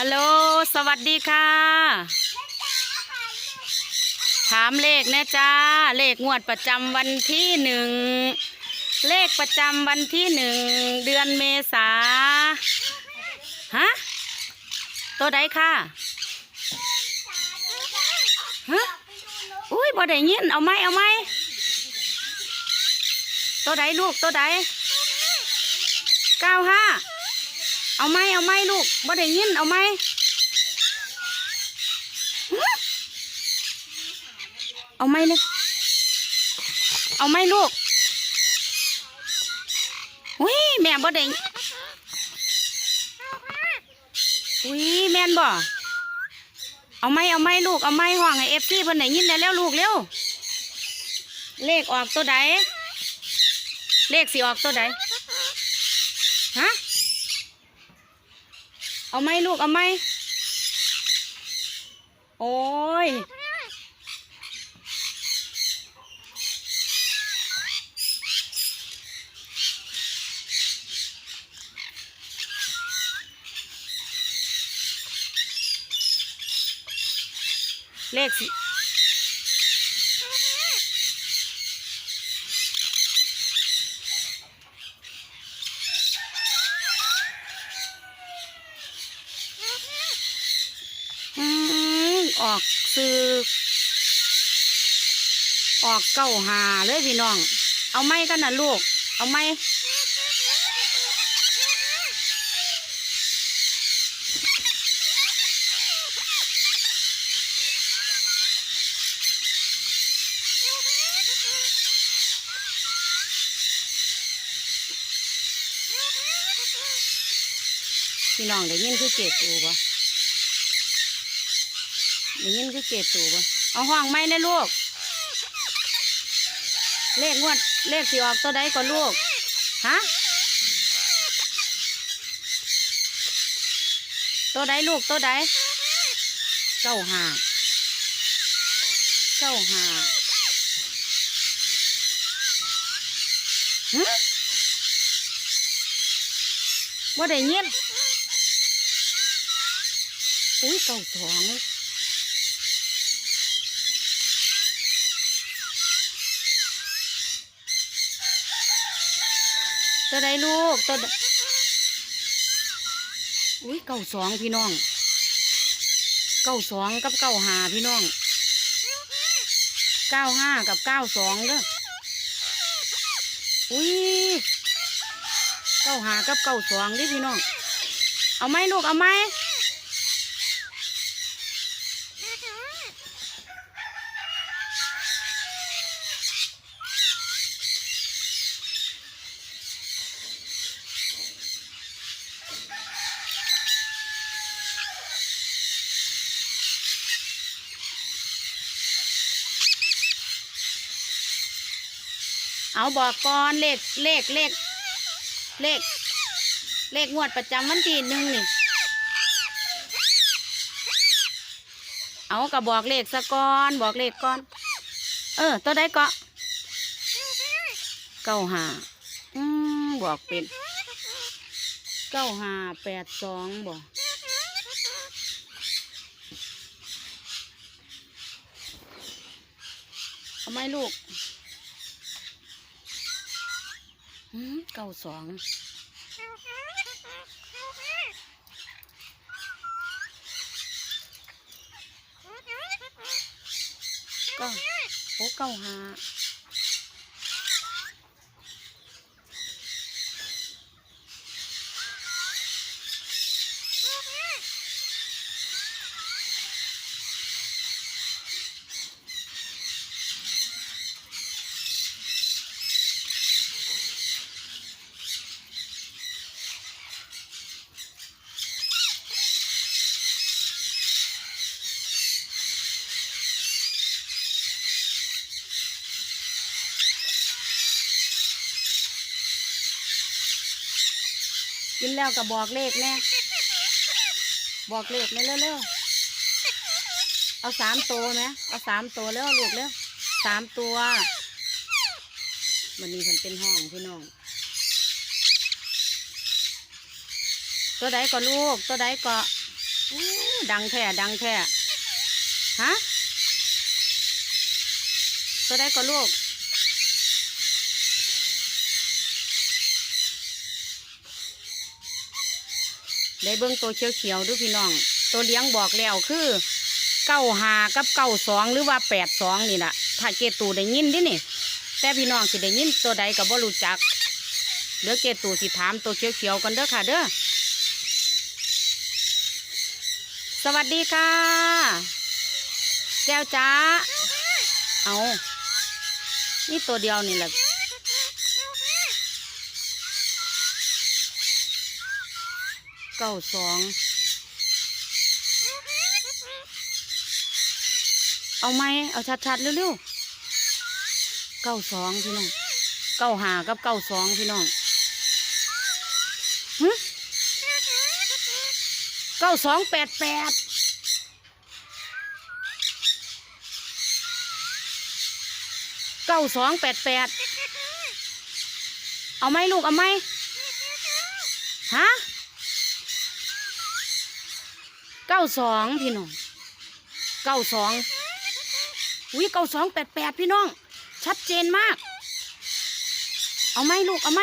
ฮัลโหล สวัสดีค่ะ ถามเลขนะจ้า เลขงวดประจำวันที่หนึ่ง เลขประจำวันที่หนึ่ง เดือนเมษา ฮะ ตัวใดค่ะ ฮะ อุ้ยบ่ได้ยิน เอาไหมเอาไหมตัวใดลูกตัวใดเก้า เอาไหมเอาไหมลูกบ่ได้ยินเอาไหมเอาไหมเนี่ยเอาไหมลูกอุ้ยแม่บ่ได้อุ้ยแม่นบ่เอาไหมเอาไหมลูกเอาไหมห้องให้เอฟซีเพิ่นได้ยินได้แล้วลูกเร็วเลขออกตัวใดเลขสิออกตัวใด ฮะ เอาไหมลูกเอาไหมโอ้ยเลขสิอืม ออกซื้อออกเก้าหาเลยพี่น้อง เอาไหมกันนะลูก เอาไหมพี่น้องได้ยินคือเจ็ดตูปะ ได้ยินคือเจ็ดตูปะเอาห้องไหมนะลูก เลขงวด เลขสีออกตัวใดก่อนลูก ฮะ ตัวใดลูกตัวใดเก้าห้าเก้าห้าฮะว่าได้ยินอุ้ยเก้าสองเลย ตัวใดลูกตัวอุ้ยเก้าสองพี่น้อง เก้าสองกับเก้าหาพี่น้อง เก้าห้ากับเก้าสองเด้ออุ้ยเก้าหากับเก้าสองดิพี่น้อง เอาไหมลูกเอาไหม เอาบอกก่อนเลขเลขเลขเลข เลขงวดประจำวันที่หนึ่งนี่ เอากับบอกเลขสะก่อนบอกเลขก่อน เออ ตัวใดเกาะเก้าห้าอืมบอกเป็นเก้าห้าแปดสองบอกเอาไมลูก อืม เก้าสองก็โอ้เก้าห้า กินแล้วก็บอกเลขแน่บอกเลขแน่เร็วๆเอาสามตัวไหมเอาสามตัวแล้วลูกแล้วสามตัววันนี้ฉันเป็นห้องพี่น้อง ตัวใดก็ลูก ตัวใดก็ดังแท้ดังแท้ฮะตัวได้ก็ลูก ได้เบิ่งตัวเขียวเขียวๆดูพี่น้อง ตัวเลี้ยงบอกแล้วคือเก้าหากับเก้าสองหรือว่าแปดสองนี่แหละถ้าเกตูได้ยินดินี่ แต่พี่น้องสิได้ยินตัวใดก็บ่รู้จักเดี๋ยวเกตูสิถามตัวเขียวเขียวๆกันเด้อค่ะเด้อสวัสดีค่ะ แก้วจ้าเอานี่ตัวเดียวนี่แหละ เก้าสองเอาไหมเอาชัดๆเร็วๆเก้าสองพี่น้องเก้าหากับเก้าสองพี่น้องเก้าสองแปดแปดเก้าสองแปดแปดเอาไหมลูกเอาไหมฮะ เก้าสองพี่น้องเก้าสองวิเก้าสองแปดแปดพี่น้อง ชัดเจนมาก เอาไหมลูกเอาไหม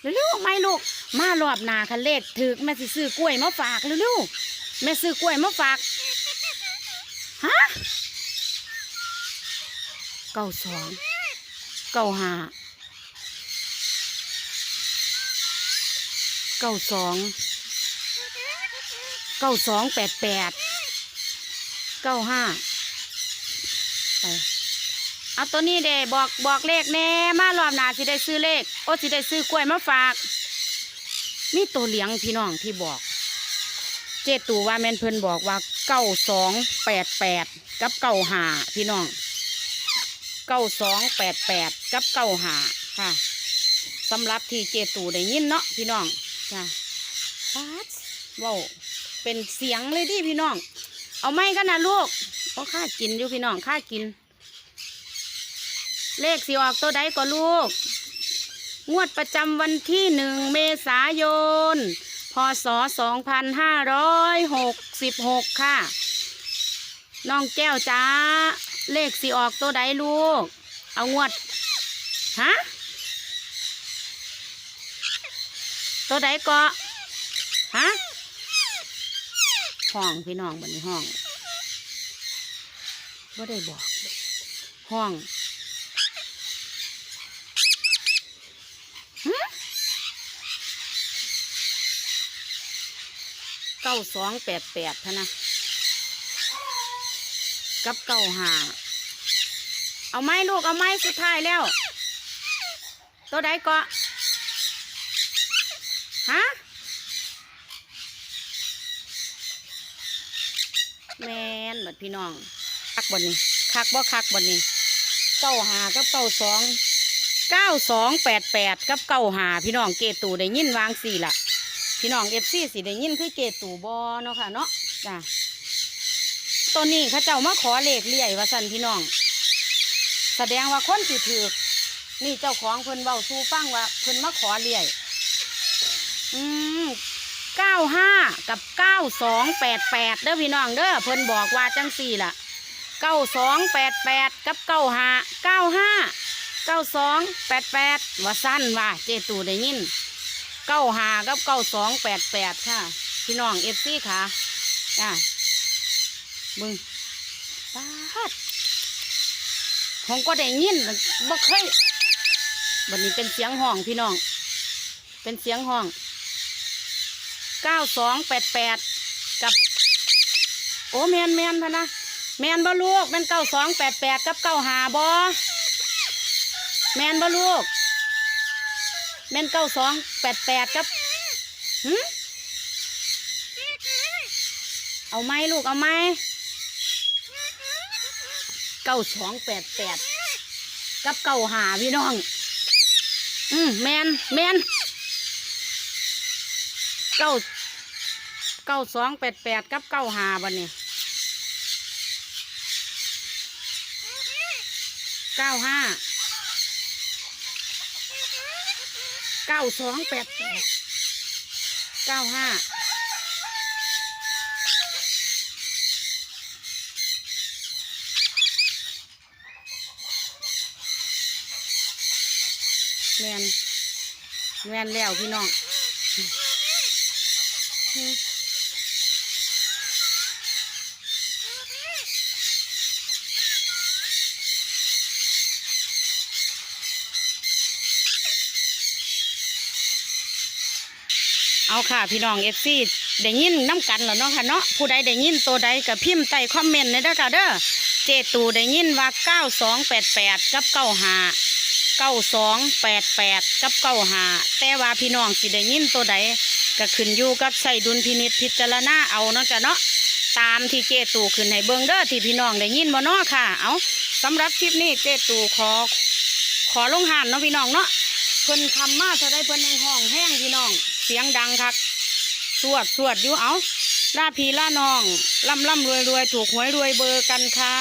เร็วๆไหมลูก มารอบนาคันเลขถือแม่สิซื้อกล้วยมาฝากเร็วๆแม่ซื้อกล้วยมาฝากฮะเก้าสองเก้าห้าเก้าสอง เก้าสองแปดแปดเก้าห้าไปเอาตัวนี้เด้บอกบอกเลขแน่มารอบหนาสิได้ซื้อเลข โอ้สิได้ซื้อกล้วยมาฝาก มีตัวเหลียงพี่น้องที่บอก เจตูว่าแมนเพิ่นบอกว่าเก้าสองแปดแปดกับเก้าห้าพี่น้องเก้าสองแปดแปดกับเก้าห้าค่ะสำหรับที่เจตูได้ยินเนาะพี่น้องจ้ะฟาดว้าว เป็นเสียงเลยดิพี่น้อง เอาไม่กันนะลูกเพราะข้ากินอยู่พี่น้องข้ากิน เลขสีออกตัวใดก็ลูก งวดประจำวันที่หนึ่งเมษายน พศสองพันห้าร้อยหกสิบหกค่ะ น้องแก้วจ้า เลขสีออกตัวใดลูก เอางวด ฮะ ตัวใดก็ฮะ ห้องพี่น้องบันนี้ห้องว่าได้บอก ห้องเก้าสองแปดแปดท่านะกับเก้าหาเอาไม้ลูกเอาไม้สุดท้ายแล้ว ตัวใดก็ ฮะ แมนบัด พี่น้อง คักบนนี้ คักบ่คักบนนี้เก้าหากับเก้าสองเก้าสองแปดแปดกับเก้าหาพี่น้องเกตูได้ยินวางสี่ละพี่น้องเอฟซีสิได้ยินคือเกตูบอเนาะค่ะเนาะจ้ะตัวนี้เขาเจ้ามาขอเลขเลี่ยว่าสันพี่น้อง แสดงว่าคนสิถือกนี่เจ้าของเพิ่นเบาสู้ฟังว่าเพิ่นมาขอเลี่ยอืม เก้าห้ากับเก้าสองแปดแปดเด้อพี่น้องเด้อเพิ่นบอกว่าจังสี่ล่ะเก้าสองแปดแปดกับเก้าห้าเก้าห้าเก้าสองแปดแปดว่าสั้นว่าเจตูได้ยินเก้าห้ากับเก้าสองแปดแปดค่ะ พี่น้องเอฟซีค่ะอะมึงปาดของก็ได้ยินบ่เคยวันนี้เป็นเสียงห้องพี่น้อง เป็นเสียงห้อง เก้าสองแปดแปดกับ โอ้แมนแมนพะนะแมนบ่ลูกแมนเก้าสองแปดแปดกับเก้าหาบ่แมนบ่ลูกแมนเก้าสองแปดแปดกับหืมเอาไหมลูกเอาไหมเก้าสองแปดแปดกับเก้าหาพี่น้อง อืมแมนแมน เก้าเก้าสองแปดแปดกับเก้าหาบันนี่เก้าห้าเก้าสองแปดแปดเก้าห้าแมนแมนแล้วพี่น้อง เอาค่ะพี่น้องเอฟซีได้ยินน้ำกันแล้วเนาะค่ะเนาะผู้ใดได้ยินตัวใดกับพิมพ์ใต้คอมเมนต์เลยเด้อค่ะเด้อเจตูได้ยินว่าเก้าสองแปดแปดกับเก้าหาเก้าสองแปดแปดกับเก้าหาแต่ว่าพี่น้องสิได้ยินตัวใด ก็ขึ้นอยู่กับใส่ดุลพินิจพิจารณาเอาเนาะจ้ะเนาะตามที่เจตูขึ้นให้เบิ่งเด้อที่พี่น้องได้ยินบ่เนาะค่ะ เอาสำหรับคลิปนี้เจตูขอ ขอลงหานเนาะพี่น้องเนาะเพิ่นคำมาเท่าได้เพิ่นในห้องแห้งพี่น้อง เสียงดังคักสวดสวดอยู่เอาล่าพีล่าน้องล่ำล่ำรวยรวยถูกหวยรวยเบอร์กันค่ะ